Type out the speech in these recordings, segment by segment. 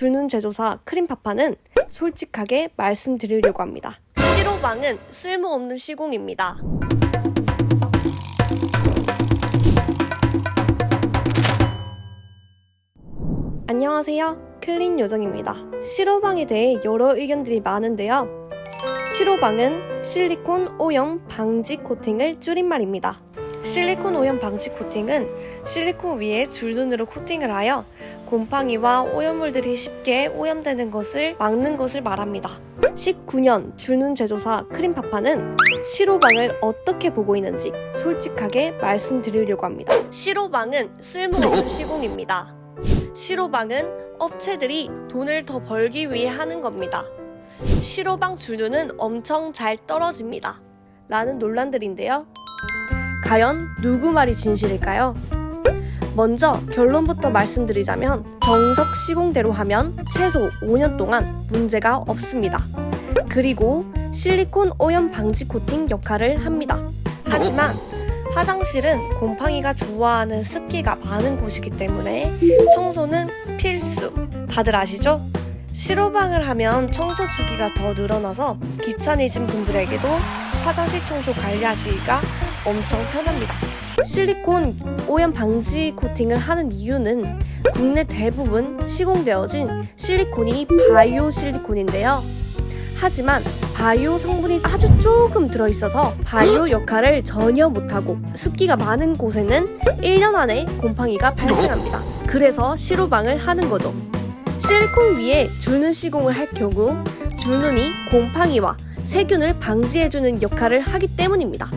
주는 제조사 크림파파는 솔직하게 말씀드리려고 합니다. 시로방은 쓸모없는 시공입니다. 안녕하세요. 클린 요정입니다. 시로방에 대해 여러 의견들이 많은데요. 시로방은 실리콘 오염 방지 코팅을 줄임말입니다. 실리콘 오염 방지 코팅은 실리콘 위에 줄눈으로 코팅을 하여 곰팡이와 오염물들이 쉽게 오염되는 것을 막는 것을 말합니다. 19년 줄눈 제조사 크림파파는 시로방을 어떻게 보고 있는지 솔직하게 말씀드리려고 합니다. 시로방은 쓸모없는 시공입니다. 시로방은 업체들이 돈을 더 벌기 위해 하는 겁니다. 시로방 줄눈은 엄청 잘 떨어집니다. 라는 논란들인데요. 과연 누구 말이 진실일까요? 먼저 결론부터 말씀드리자면 정석 시공대로 하면 최소 5년 동안 문제가 없습니다. 그리고 실리콘 오염 방지 코팅 역할을 합니다. 하지만 화장실은 곰팡이가 좋아하는 습기가 많은 곳이기 때문에 청소는 필수. 다들 아시죠? 시로방을 하면 청소 주기가 더 늘어나서 귀차니즘 분들에게도 화장실 청소 관리하시기가 엄청 편합니다. 실리콘 오염 방지 코팅을 하는 이유는 국내 대부분 시공되어진 실리콘이 바이오 실리콘인데요. 하지만 바이오 성분이 아주 조금 들어있어서 바이오 역할을 전혀 못하고 습기가 많은 곳에는 1년 안에 곰팡이가 발생합니다. 그래서 시로방을 하는 거죠. 실리콘 위에 줄눈 시공을 할 경우 줄눈이 곰팡이와 세균을 방지해주는 역할을 하기 때문입니다.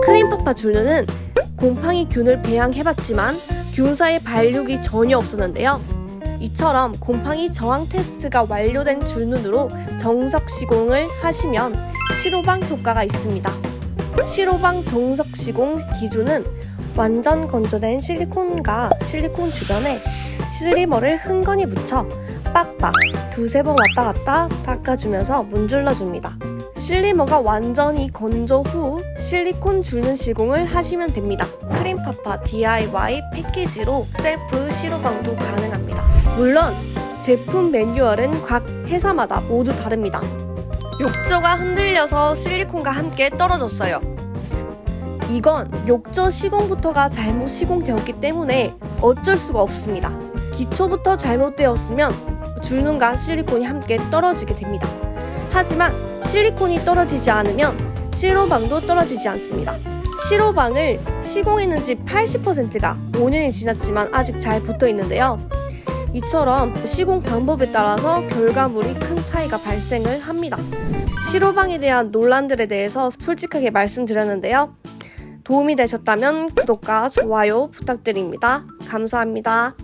크림파파 줄눈은 곰팡이 균을 배양해봤지만 균사의 발육이 전혀 없었는데요. 이처럼 곰팡이 저항 테스트가 완료된 줄눈으로 정석 시공을 하시면 시로방 효과가 있습니다. 시로방 정석 시공 기준은 완전 건조된 실리콘과 실리콘 주변에 슬리머를 흥건히 묻혀 빡빡 두세 번 왔다 갔다 닦아주면서 문질러줍니다. 실리머가 완전히 건조 후 실리콘 줄눈 시공을 하시면 됩니다. 크림파파 DIY 패키지로 셀프 시로방도 가능합니다. 물론 제품 매뉴얼은 각 회사마다 모두 다릅니다. 욕조가 흔들려서 실리콘과 함께 떨어졌어요. 이건 욕조 시공부터가 잘못 시공되었기 때문에 어쩔 수가 없습니다. 기초부터 잘못되었으면 줄눈과 실리콘이 함께 떨어지게 됩니다. 하지만 실리콘이 떨어지지 않으면 시로방도 떨어지지 않습니다. 시로방을 시공했는 지 80%가 5년이 지났지만 아직 잘 붙어 있는데요. 이처럼 시공 방법에 따라서 결과물이 큰 차이가 발생을 합니다. 시로방에 대한 논란들에 대해서 솔직하게 말씀드렸는데요. 도움이 되셨다면 구독과 좋아요 부탁드립니다. 감사합니다.